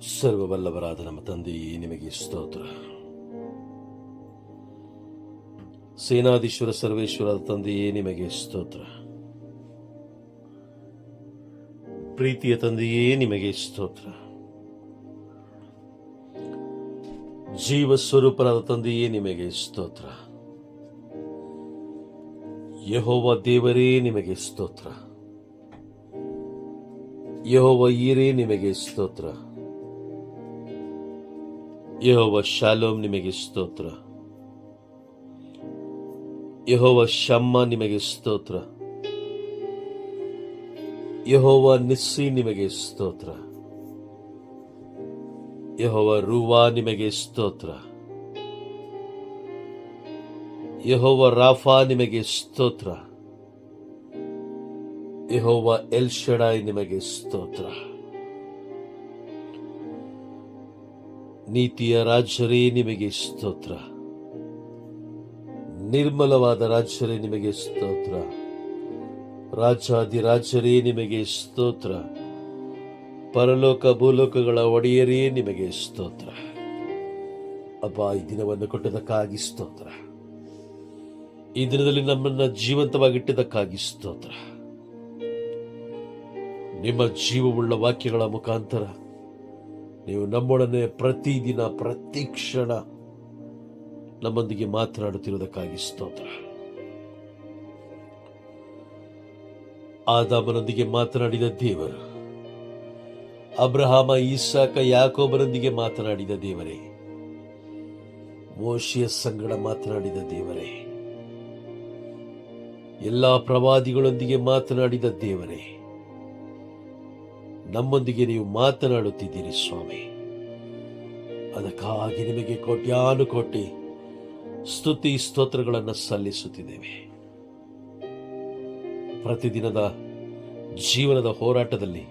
ಸರ್ವಬಲ್ಲವರಾದ ನಮ್ಮ ತಂದೆಯೇ ನಿಮಗೆ ಸ್ತೋತ್ರ. ಸೇನಾಧೀಶ್ವರ ಸರ್ವೇಶ್ವರದ ತಂದೆಯೇ, ನಿಮಗೆ ಸ್ತೋತ್ರ. ಪ್ರೀತಿಯ ತಂದೆಯೇ, ನಿಮಗೆ ಸ್ತೋತ್ರ. ಜೀವ ಸ್ವರೂಪರಾದ ತಂದೆಯೇ, ನಿಮಗೆ ಸ್ತೋತ್ರ. ಯಹೋವ ದೇವರೇ, ನಿಮಗೆ ಸ್ತೋತ್ರ. ಯಹೋವ ಈರೇ, ನಿಮಗೆ ಸ್ತೋತ್ರ. ಯಹೋವ ಶಾಲೋಮ್ ನಿಮಗೆ ಸ್ತೋತ್ರ. ಯಹೋವ ಶಮ್ಮ ನಿಮಗೆ ಸ್ತೋತ್ರ. ಯಹೋವ ನಿಸ್ಸಿ ನಿಮಗೆ ಸ್ತೋತ್ರ. ಯಹೋವ ರೂವಾ ನಿಮಗೆ ಸ್ತೋತ್ರ. ಯಹೋವ ರಾಫಾ ನಿಮಗೆ ಸ್ತೋತ್ರ. ಯಹೋವ ಎಲ್ಶಡಾಯ್ ನಿಮಗೆ ಸ್ತೋತ್ರ. ನೀತಿಯ ರಾಜ್ಯರೇ ನಿಮಗೆ ಸ್ತೋತ್ರ. ನಿರ್ಮಲವಾದ ರಾಜ್ಯರೇ ನಿಮಗೆ ಸ್ತೋತ್ರ. ರಾಜಾದಿ ರಾಜರೇ ನಿಮಗೆ ಸ್ತೋತ್ರ. ಪರಲೋಕ ಭೂಲೋಕಗಳ ಒಡೆಯರೇ ನಿಮಗೆ ಸ್ತೋತ್ರ. ಅಪ್ಪ ಈ ದಿನವನ್ನು ಕೊಟ್ಟದಕ್ಕಾಗಿ ಸ್ತೋತ್ರ. ಈ ದಿನದಲ್ಲಿ ನಮ್ಮನ್ನ ಜೀವಂತವಾಗಿಟ್ಟಿದ್ದಕ್ಕಾಗಿ ಸ್ತೋತ್ರ. ನಿಮ್ಮ ಜೀವವುಳ್ಳ ವಾಕ್ಯಗಳ ಮುಖಾಂತರ ನೀವು ನಮ್ಮೊಡನೆ ಪ್ರತಿದಿನ ಪ್ರತಿ ಕ್ಷಣ ನಮ್ಮೊಂದಿಗೆ ಮಾತನಾಡುತ್ತಿರುವುದಕ್ಕಾಗಿ ಸ್ತೋತ್ರ. ಆದಾಮನೊಂದಿಗೆ ಮಾತನಾಡಿದ ದೇವರು, ಅಬ್ರಹಾಮ ಈಸಾಕ ಯಾಕೋಬರೊಂದಿಗೆ ಮಾತನಾಡಿದ ದೇವರೇ, ಮೋಶಿಯ ಸಂಗಡ ಮಾತನಾಡಿದ ದೇವರೇ, ಎಲ್ಲಾ ಪ್ರವಾದಿಗಳೊಂದಿಗೆ ಮಾತನಾಡಿದ ದೇವರೇ ನಮ್ಮೊಂದಿಗೆ ನೀವು ಮಾತನಾಡುತ್ತಿದ್ದೀರಿ ಸ್ವಾಮಿ. ಅದಕ್ಕಾಗಿ ನಿಮಗೆ ಕೋಟ್ಯಾನು ಕೋಟಿ ಸ್ತುತಿ ಸ್ತೋತ್ರಗಳನ್ನು ಸಲ್ಲಿಸುತ್ತಿದ್ದೇವೆ. ಪ್ರತಿದಿನದ ಜೀವನದ ಹೋರಾಟದಲ್ಲಿ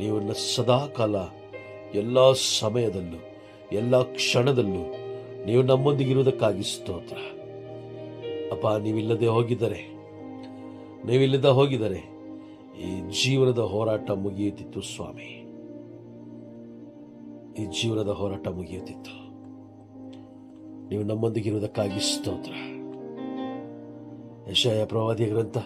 ನೀವನ್ನ ಸದಾಕಾಲ ಎಲ್ಲ ಸಮಯದಲ್ಲೂ, ಎಲ್ಲ ಕ್ಷಣದಲ್ಲೂ ನೀವು ನಮ್ಮೊಂದಿಗಿರುವುದಕ್ಕಾಗಿ ಸ್ತೋತ್ರ. ಅಪ್ಪ, ನೀವಿಲ್ಲದೆ ಹೋಗಿದ್ದರೆ, ನೀವಿಲ್ಲದ ಹೋಗಿದರೆ ಈ ಜೀವನದ ಹೋರಾಟ ಮುಗಿಯುತ್ತಿತ್ತು, ಸ್ವಾಮಿ. ಈ ಜೀವನದ ಹೋರಾಟ ಮುಗಿಯುತ್ತಿತ್ತು. ನೀವು ನಮ್ಮೊಂದಿಗಿರುವುದಕ್ಕಾಗಿ ಸ್ತೋತ್ರ. ಯಶಾಯ ಪ್ರವಾದಿಯ ಗ್ರಂಥ.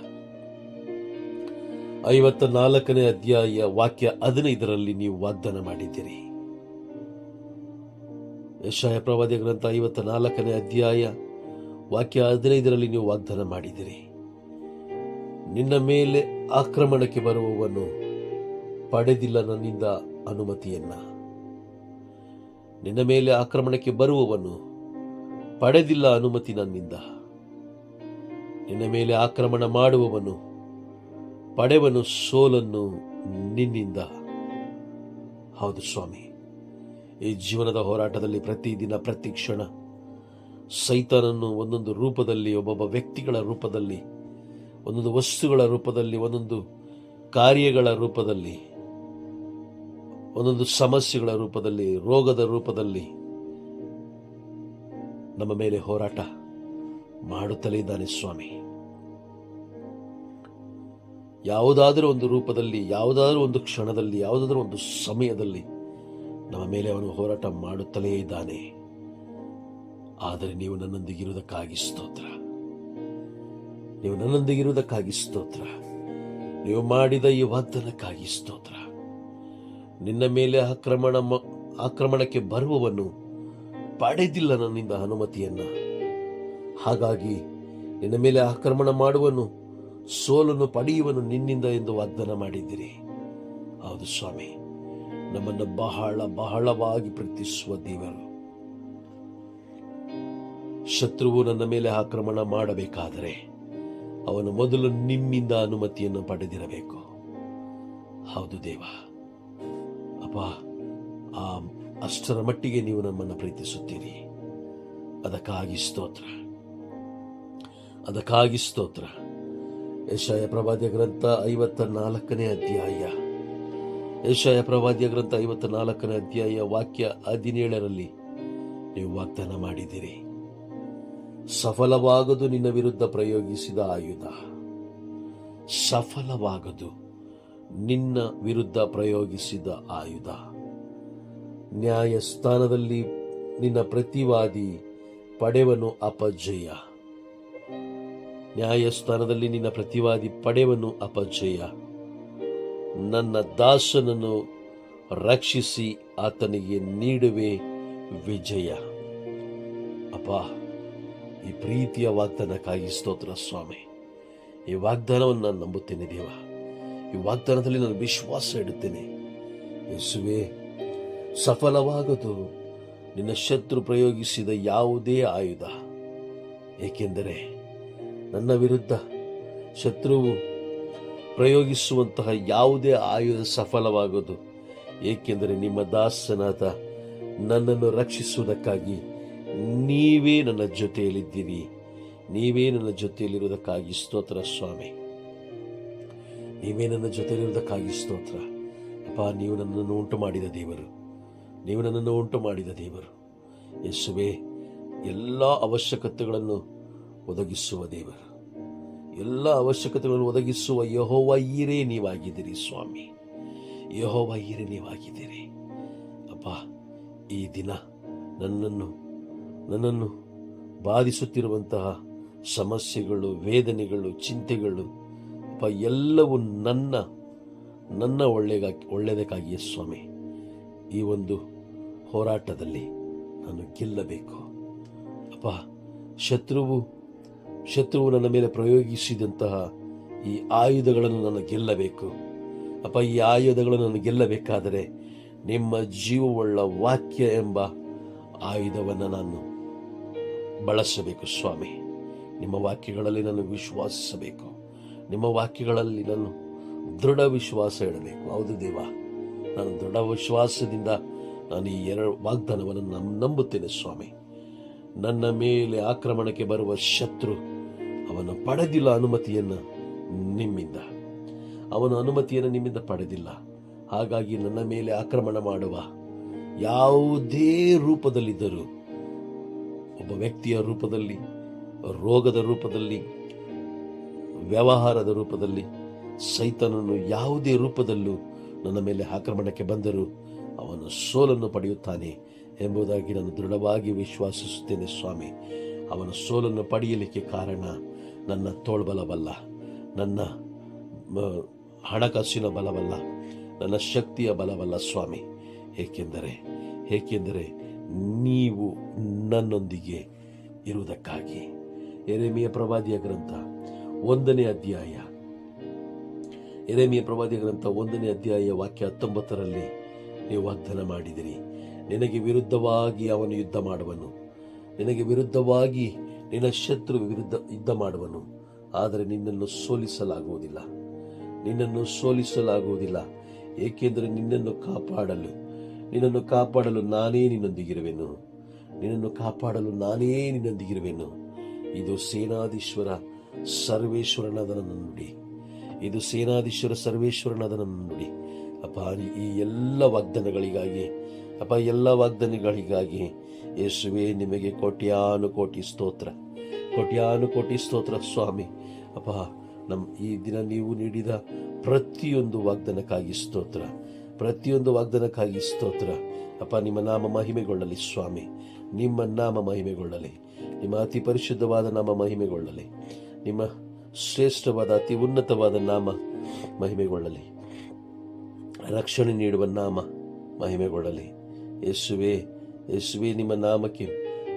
ಐವತ್ತ ನಾಲ್ಕನೇ ಅಧ್ಯಾಯ ವಾಕ್ಯ ಹದಿನೈದರಲ್ಲಿ ನೀವು ವಾಗ್ದಾನ ಮಾಡಿದ್ದೀರಿ. ಯಶಾಯ ಪ್ರವಾದಿಯ ಗ್ರಂಥ ಐವತ್ತ ನಾಲ್ಕನೇ ಅಧ್ಯಾಯ ವಾಕ್ಯ ಹದಿನೈದರಲ್ಲಿ ನೀವು ವಾಗ್ದಾನ ಮಾಡಿದ್ದೀರಿ. ನಿನ್ನ ಮೇಲೆ ಆಕ್ರಮಣಕ್ಕೆ ಬರುವವನು ಪಡೆದಿಲ್ಲ ನನ್ನಿಂದ ಅನುಮತಿಯನ್ನ. ನಿನ್ನ ಮೇಲೆ ಆಕ್ರಮಣಕ್ಕೆ ಬರುವವನು ಪಡೆದಿಲ್ಲ ಅನುಮತಿ ನನ್ನಿಂದ. ನಿನ್ನ ಮೇಲೆ ಆಕ್ರಮಣ ಮಾಡುವವನು ಪಡೆವನು ಸೋಲನ್ನು ನಿನ್ನಿಂದ. ಹೌದು ಸ್ವಾಮಿ, ಈ ಜೀವನದ ಹೋರಾಟದಲ್ಲಿ ಪ್ರತಿದಿನ ಪ್ರತಿ ಕ್ಷಣ ಸೈತಾನನ್ನು ಒಂದೊಂದು ರೂಪದಲ್ಲಿ, ಒಬ್ಬೊಬ್ಬ ವ್ಯಕ್ತಿಗಳ ರೂಪದಲ್ಲಿ ಒಂದೊಂದು ವಸ್ತುಗಳ ರೂಪದಲ್ಲಿ, ಒಂದೊಂದು ಕಾರ್ಯಗಳ ರೂಪದಲ್ಲಿ, ಒಂದೊಂದು ಸಮಸ್ಯೆಗಳ ರೂಪದಲ್ಲಿ, ರೋಗದ ರೂಪದಲ್ಲಿ ನಮ್ಮ ಮೇಲೆ ಹೋರಾಟ ಮಾಡುತ್ತಲೇ ಇದ್ದಾನೆ ಸ್ವಾಮಿ. ಯಾವುದಾದರೂ ಒಂದು ರೂಪದಲ್ಲಿ, ಯಾವುದಾದರೂ ಒಂದು ಕ್ಷಣದಲ್ಲಿ, ಯಾವುದಾದರೂ ಒಂದು ಸಮಯದಲ್ಲಿ ನಮ್ಮ ಮೇಲೆ ಅವನು ಹೋರಾಟ ಮಾಡುತ್ತಲೇ ಇದ್ದಾನೆ. ಆದರೆ ನೀವು ನನ್ನೊಂದಿಗಿರುವುದಕ್ಕಾಗಿ ಸ್ತೋತ್ರ. ನೀವು ನನ್ನೊಂದಿಗೆ ಇರುವುದಕ್ಕಾಗಿ ಸ್ತೋತ್ರ. ನೀವು ಮಾಡಿದ ಈ ವಾಗ್ದಾನಕ್ಕಾಗಿ ಸ್ತೋತ್ರ. ನಿನ್ನ ಮೇಲೆ ಆಕ್ರಮಣ ಆಕ್ರಮಣಕ್ಕೆ ಬರುವವನು ಪಡೆದಿಲ್ಲ ನನ್ನಿಂದ ಅನುಮತಿಯನ್ನ. ಹಾಗಾಗಿ ನಿನ್ನ ಮೇಲೆ ಆಕ್ರಮಣ ಮಾಡುವನು ಸೋಲನ್ನು ಪಡೆಯುವನು ನಿನ್ನಿಂದ ಎಂದು ವಾಗ್ದಾನ ಮಾಡಿದ್ದೀರಿ. ಹೌದು ಸ್ವಾಮಿ, ನಮ್ಮನ್ನು ಬಹಳ ಬಹಳವಾಗಿ ಪ್ರೀತಿಸುವ ದೇವರು. ಶತ್ರುವು ನನ್ನ ಮೇಲೆ ಆಕ್ರಮಣ ಮಾಡಬೇಕಾದರೆ ಅವನು ಮೊದಲು ನಿಮ್ಮಿಂದ ಅನುಮತಿಯನ್ನು ಪಡೆದಿರಬೇಕು. ಹೌದು ದೇವ. ಅಪ್ಪ, ಆ ಅಷ್ಟರ ಮಟ್ಟಿಗೆ ನೀವು ನಮ್ಮನ್ನು ಪ್ರೀತಿಸುತ್ತೀರಿ. ಅದಕ್ಕಾಗಿ ಸ್ತೋತ್ರ. ಅದಕ್ಕಾಗಿ ಸ್ತೋತ್ರ. ಯಶಾಯ ಪ್ರವಾದ್ಯ ಗ್ರಂಥ ಐವತ್ತ ನಾಲ್ಕನೇ ಅಧ್ಯಾಯ. ಯಶಾಯ ಪ್ರವಾದ್ಯ ಗ್ರಂಥ ಐವತ್ತ ನಾಲ್ಕನೇ ಅಧ್ಯಾಯ ವಾಕ್ಯ ಹದಿನೇಳರಲ್ಲಿ ನೀವು ವಾಗ್ದಾನ ಮಾಡಿದಿರಿ ಸಫಲವಾಗದು ನಿನ್ನ ವಿರುದ್ಧ ಪ್ರಯೋಗಿಸಿದ ಆಯುಧ. ಸಫಲವಾಗದು ನಿನ್ನ ವಿರುದ್ಧ ಪ್ರಯೋಗಿಸಿದ ಆಯುಧ. ನ್ಯಾಯಸ್ಥಾನದಲ್ಲಿ ನಿನ್ನ ಪ್ರತಿವಾದಿ ಪಡೆವನು ಅಪಜಯ. ನ್ಯಾಯಸ್ಥಾನದಲ್ಲಿ ನಿನ್ನ ಪ್ರತಿವಾದಿ ಪಡೆವನು ಅಪಜಯ. ನನ್ನ ದಾಸನನ್ನು ರಕ್ಷಿಸಿ ಆತನಿಗೆ ನೀಡುವೆ ವಿಜಯ. ಅಪ್ಪ ಈ ಪ್ರೀತಿಯ ವಾಗ್ದಾನಕ್ಕಾಗಿ ಸ್ತೋತ್ರ, ಸ್ವಾಮಿ. ಈ ವಾಗ್ದಾನವನ್ನು ನಾನು ನಂಬುತ್ತೇನೆ ದೇವ. ಈ ವಾಗ್ದಾನದಲ್ಲಿ ನಾನು ವಿಶ್ವಾಸ ಇಡುತ್ತೇನೆ. ಯಸುವೆ, ಸಫಲವಾಗದು. ನಿನ್ನ ಶತ್ರು ಪ್ರಯೋಗಿಸಿದ ಯಾವುದೇ ಆಯುಧ. ಏಕೆಂದರೆ ನನ್ನ ವಿರುದ್ಧ ಶತ್ರುವು ಪ್ರಯೋಗಿಸುವಂತಹ ಯಾವುದೇ ಆಯುಧ ಸಫಲವಾಗದು. ಏಕೆಂದರೆ ನಿಮ್ಮ ದಾಸನಾದ ನನ್ನನ್ನು ರಕ್ಷಿಸುವುದಕ್ಕಾಗಿ ನೀವೇ ನನ್ನ ಜೊತೆಯಲ್ಲಿದ್ದೀರಿ. ನೀವೇ ನನ್ನ ಜೊತೆಯಲ್ಲಿರುವುದಕ್ಕಾಗಿ ಸ್ತೋತ್ರ, ಸ್ವಾಮಿ. ನೀವೇ ನನ್ನ ಜೊತೆಯಲ್ಲಿರುವುದಕ್ಕಾಗಿ ಸ್ತೋತ್ರ. ಅಪ್ಪ, ನೀವು ನನ್ನನ್ನು ಉಂಟು ಮಾಡಿದ ದೇವರು. ನೀವು ನನ್ನನ್ನು ಉಂಟು ಮಾಡಿದ ದೇವರು. ಯೇಸುವೆ, ಎಲ್ಲ ಅವಶ್ಯಕತೆಗಳನ್ನು ಒದಗಿಸುವ ದೇವರು. ಎಲ್ಲ ಅವಶ್ಯಕತೆಗಳನ್ನು ಒದಗಿಸುವ ಯಹೋವ ಈರೇ ನೀವಾಗಿದ್ದೀರಿ, ಸ್ವಾಮಿ. ಯಹೋವ ಈರೇ ನೀವಾಗಿದ್ದೀರಿ. ಅಪ್ಪ, ಈ ದಿನ ನನ್ನನ್ನು ನನ್ನನ್ನು ಬಾಧಿಸುತ್ತಿರುವಂತಹ ಸಮಸ್ಯೆಗಳು, ವೇದನೆಗಳು, ಚಿಂತೆಗಳು ಅಪ್ಪ ಎಲ್ಲವೂ ನನ್ನ ನನ್ನ ಒಳ್ಳೆಗಾಗಿ ಒಳ್ಳೆಯದಕ್ಕಾಗಿಯೇ ಸ್ವಾಮಿ. ಈ ಒಂದು ಹೋರಾಟದಲ್ಲಿ ನಾನು ಗೆಲ್ಲಬೇಕು. ಅಪ್ಪ, ಶತ್ರುವು ಶತ್ರುವು ನನ್ನ ಮೇಲೆ ಪ್ರಯೋಗಿಸಿದಂತಹ ಈ ಆಯುಧಗಳನ್ನು ನಾನು ಗೆಲ್ಲಬೇಕು. ಅಪ್ಪ, ಈ ಆಯುಧಗಳನ್ನು ನಾನು ಗೆಲ್ಲಬೇಕಾದರೆ ನಿಮ್ಮ ಜೀವವುಳ್ಳ ವಾಕ್ಯ ಎಂಬ ಆಯುಧವನ್ನು ನಾನು ಬಳಸಬೇಕು ಸ್ವಾಮಿ. ನಿಮ್ಮ ವಾಕ್ಯಗಳಲ್ಲಿ ನಾನು ವಿಶ್ವಾಸಿಸಬೇಕು. ನಿಮ್ಮ ವಾಕ್ಯಗಳಲ್ಲಿ ನಾನು ದೃಢ ವಿಶ್ವಾಸ ಇಡಬೇಕು. ಹೌದು ದೇವ. ನಾನು ದೃಢ ವಿಶ್ವಾಸದಿಂದ ನಾನು ಈ ಎರಡು ವಾಗ್ದಾನವನ್ನು ನಂಬುತ್ತೇನೆ ಸ್ವಾಮಿ. ನನ್ನ ಮೇಲೆ ಆಕ್ರಮಣಕ್ಕೆ ಬರುವ ಶತ್ರು ಅವನು ಪಡೆದಿಲ್ಲ ಅನುಮತಿಯನ್ನು ನಿಮ್ಮಿಂದ. ಅವನು ಅನುಮತಿಯನ್ನು ನಿಮ್ಮಿಂದ ಪಡೆದಿಲ್ಲ. ಹಾಗಾಗಿ ನನ್ನ ಮೇಲೆ ಆಕ್ರಮಣ ಮಾಡುವ ಯಾವುದೇ ರೂಪದಲ್ಲಿದ್ದರೂ ಒಬ್ಬ ವ್ಯಕ್ತಿಯ ರೂಪದಲ್ಲಿ, ರೋಗದ ರೂಪದಲ್ಲಿ, ವ್ಯವಹಾರದ ರೂಪದಲ್ಲಿ ಸೈತನನ್ನು ಯಾವುದೇ ರೂಪದಲ್ಲೂ ನನ್ನ ಮೇಲೆ ಆಕ್ರಮಣಕ್ಕೆ ಬಂದರೂ ಅವನು ಸೋಲನ್ನು ಪಡೆಯುತ್ತಾನೆ ಎಂಬುದಾಗಿ ನಾನು ದೃಢವಾಗಿ ವಿಶ್ವಾಸಿಸುತ್ತೇನೆ ಸ್ವಾಮಿ. ಅವನ ಸೋಲನ್ನು ಪಡೆಯಲಿಕ್ಕೆ ಕಾರಣ ನನ್ನ ತೋಳ್ಬಲವಲ್ಲ, ನನ್ನ ಹಣಕಾಸಿನ ಬಲವಲ್ಲ, ನನ್ನ ಶಕ್ತಿಯ ಬಲವಲ್ಲ ಸ್ವಾಮಿ. ಏಕೆಂದರೆ ಏಕೆಂದರೆ ನೀವು ನನ್ನೊಂದಿಗೆ ಇರುವುದಕ್ಕಾಗಿ. ಎರೆಮಿಯ ಪ್ರವಾದಿಯ ಗ್ರಂಥ ಒಂದನೇ ಅಧ್ಯಾಯ. ಎರೆಮಿಯ ಪ್ರವಾದಿಯ ಗ್ರಂಥ ಒಂದನೇ ಅಧ್ಯಾಯ ವಾಕ್ಯ ಹತ್ತೊಂಬತ್ತರಲ್ಲಿ ನೀವು ವಾಗ್ದಾನ ಮಾಡಿದಿರಿ. ನಿನಗೆ ವಿರುದ್ಧವಾಗಿ ಅವನು ಯುದ್ಧ ಮಾಡುವನು. ನಿನಗೆ ವಿರುದ್ಧವಾಗಿ ನಿನ್ನ ಶತ್ರು ವಿರುದ್ಧ ಯುದ್ಧ ಮಾಡುವನು. ಆದರೆ ನಿನ್ನನ್ನು ಸೋಲಿಸಲಾಗುವುದಿಲ್ಲ. ನಿನ್ನನ್ನು ಸೋಲಿಸಲಾಗುವುದಿಲ್ಲ. ಏಕೆಂದರೆ ನಿನ್ನನ್ನು ಕಾಪಾಡಲು ನಿನ್ನನ್ನು ಕಾಪಾಡಲು ನಾನೇ ನಿನ್ನೊಂದಿಗಿರುವೆನು. ನಿನ್ನನ್ನು ಕಾಪಾಡಲು ನಾನೇ ನಿನ್ನೊಂದಿಗಿರುವೆನು. ಇದು ಸೇನಾಧೀಶ್ವರ ಸರ್ವೇಶ್ವರನಾದ ನುಡಿ. ಇದು ಸೇನಾಧೀಶ್ವರ ಸರ್ವೇಶ್ವರನಾದ ನುಡಿ. ಅಪ್ಪ ಈ ಎಲ್ಲ ವಾಗ್ದಾನಗಳಿಗಾಗಿ ಅಪ್ಪ ಎಲ್ಲ ವಾಗ್ದಾನಗಳಿಗಾಗಿ ಯೇಸುವೆ ನಿಮಗೆ ಕೋಟ್ಯಾನು ಕೋಟಿ ಸ್ತೋತ್ರ. ಕೋಟ್ಯಾನು ಕೋಟಿ ಸ್ತೋತ್ರ ಸ್ವಾಮಿ. ಅಪ್ಪ ನಮ್ಮ ಈ ದಿನ ನೀವು ನೀಡಿದ ಪ್ರತಿಯೊಂದು ವಾಗ್ದಾನಕ್ಕಾಗಿ ಸ್ತೋತ್ರ. ಪ್ರತಿಯೊಂದು ವಾಗ್ದಾನಕ್ಕಾಗಿ ಸ್ತೋತ್ರ. ಅಪ್ಪ, ನಿಮ್ಮ ನಾಮ ಮಹಿಮೆಗೊಳ್ಳಲಿ ಸ್ವಾಮಿ. ನಿಮ್ಮ ನಾಮ ಮಹಿಮೆಗೊಳ್ಳಲಿ. ನಿಮ್ಮ ಅತಿ ಪರಿಶುದ್ಧವಾದ ನಾಮ ಮಹಿಮೆಗೊಳ್ಳಲಿ. ನಿಮ್ಮ ಶ್ರೇಷ್ಠವಾದ, ಅತಿ ಉನ್ನತವಾದ ನಾಮ ಮಹಿಮೆಗೊಳ್ಳಲಿ. ರಕ್ಷಣೆ ನೀಡುವ ನಾಮ ಮಹಿಮೆಗೊಳ್ಳಲಿ. ಯೇಸುವೆ ಯೇಸುವೆ, ನಿಮ್ಮ ನಾಮಕ್ಕೆ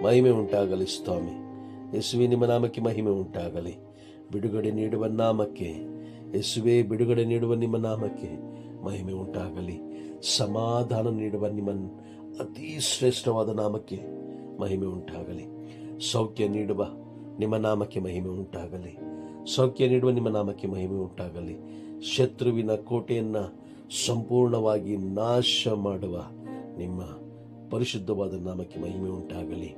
ಮಹಿಮೆ ಉಂಟಾಗಲಿ ಸ್ವಾಮಿ. ಯೇಸುವೆ, ನಿಮ್ಮ ನಾಮಕ್ಕೆ ಮಹಿಮೆ ಉಂಟಾಗಲಿ. ಬಿಡುಗಡೆ ನೀಡುವ ನಾಮಕ್ಕೆ, ಯೇಸುವೆ, ಬಿಡುಗಡೆ ನೀಡುವ ನಿಮ್ಮ ನಾಮಕ್ಕೆ ಮಹಿಮೆ ಉಂಟಾಗಲಿ. ಸಮಾಧಾನ ನೀಡುವ ನಿಮ್ಮ ಅತಿ ಶ್ರೇಷ್ಠವಾದ ನಾಮಕ್ಕೆ ಮಹಿಮೆ ಉಂಟಾಗಲಿ. ಸೌಖ್ಯ ನೀಡುವ ನಿಮ್ಮ ನಾಮಕ್ಕೆ ಮಹಿಮೆ ಉಂಟಾಗಲಿ. ಸೌಖ್ಯ ನೀಡುವ ನಿಮ್ಮ ನಾಮಕ್ಕೆ ಮಹಿಮೆ ಉಂಟಾಗಲಿ. ಶತ್ರುವಿನ ಕೋಟೆಯನ್ನು ಸಂಪೂರ್ಣವಾಗಿ ನಾಶ ಮಾಡುವ ನಿಮ್ಮ ಪರಿಶುದ್ಧವಾದ ನಾಮಕ್ಕೆ ಮಹಿಮೆ ಉಂಟಾಗಲಿ.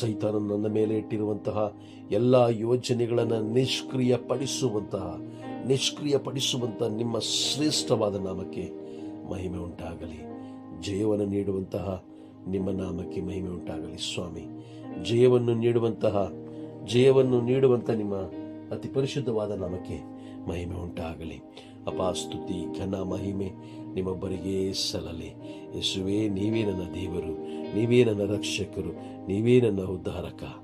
ಸೈತಾನ ನನ್ನ ಮೇಲೆ ಇಟ್ಟಿರುವಂತಹ ಎಲ್ಲ ಯೋಜನೆಗಳನ್ನು ನಿಷ್ಕ್ರಿಯಪಡಿಸುವಂತಹ ನಿಷ್ಕ್ರಿಯಪಡಿಸುವಂತಹ ನಿಮ್ಮ ಶ್ರೇಷ್ಠವಾದ ನಾಮಕ್ಕೆ ಮಹಿಮೆ ಉಂಟಾಗಲಿ. ಜಯವನ್ನು ನೀಡುವಂತಹ ನಿಮ್ಮ ನಾಮಕ್ಕೆ ಮಹಿಮೆ ಉಂಟಾಗಲಿ ಸ್ವಾಮಿ. ಜಯವನ್ನು ನೀಡುವಂತಹ, ಜಯವನ್ನು ನೀಡುವಂಥ ನಿಮ್ಮ ಅತಿ ಪರಿಶುದ್ಧವಾದ ನಾಮಕ್ಕೆ ಮಹಿಮೆ ಉಂಟಾಗಲಿ. ಅಪಾಸ್ತುತಿ ಘನ ಮಹಿಮೆ ನಿಮ್ಮೊಬ್ಬರಿಗೇ ಸಲ್ಲಲಿ. ಯೇಸುವೇ, ನೀವೇ ನನ್ನ ದೇವರು, ನೀವೇ ನನ್ನ ರಕ್ಷಕರು, ನೀವೇ ನನ್ನ ಉದ್ಧಾರಕ.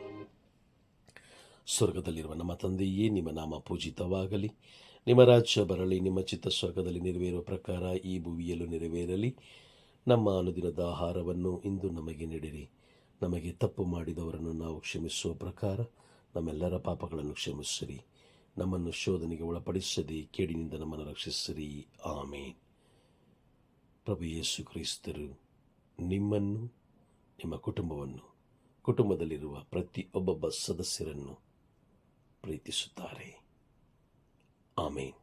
ಸ್ವರ್ಗದಲ್ಲಿರುವ ನಮ್ಮ ತಂದೆಯೇ ನಿಮ್ಮ ನಾಮ ಪೂಜಿತವಾಗಲಿ. ನಿಮ್ಮ ರಾಜ್ಯ ಬರಲಿ, ನಿಮ್ಮ ಚಿತ್ತ ಸ್ವರ್ಗದಲ್ಲಿ ನೆರವೇರುವ ಪ್ರಕಾರ ಈ ಭುವಿಯಲ್ಲೂ ನೆರವೇರಲಿ. ನಮ್ಮ ಅನುದಿನದ ಆಹಾರವನ್ನು ಇಂದು ನಮಗೆ ನೀಡಿರಿ. ನಮಗೆ ತಪ್ಪು ಮಾಡಿದವರನ್ನು ನಾವು ಕ್ಷಮಿಸುವ ಪ್ರಕಾರ ನಮ್ಮೆಲ್ಲರ ಪಾಪಗಳನ್ನು ಕ್ಷಮಿಸಿರಿ. ನಮ್ಮನ್ನು ಶೋಧನೆಗೆ ಒಳಪಡಿಸದೆ ಕೇಡಿನಿಂದ ನಮ್ಮನ್ನು ರಕ್ಷಿಸಿರಿ. ಆಮೆ ಪ್ರಭು ಯೇಸು ಕ್ರೈಸ್ತರು, ನಿಮ್ಮನ್ನು, ನಿಮ್ಮ ಕುಟುಂಬವನ್ನು, ಕುಟುಂಬದಲ್ಲಿರುವ ಪ್ರತಿ ಒಬ್ಬೊಬ್ಬ ಸದಸ್ಯರನ್ನು ಪ್ರೀತಿಸುತ್ತಾರೆ. ಆಮೇನ್.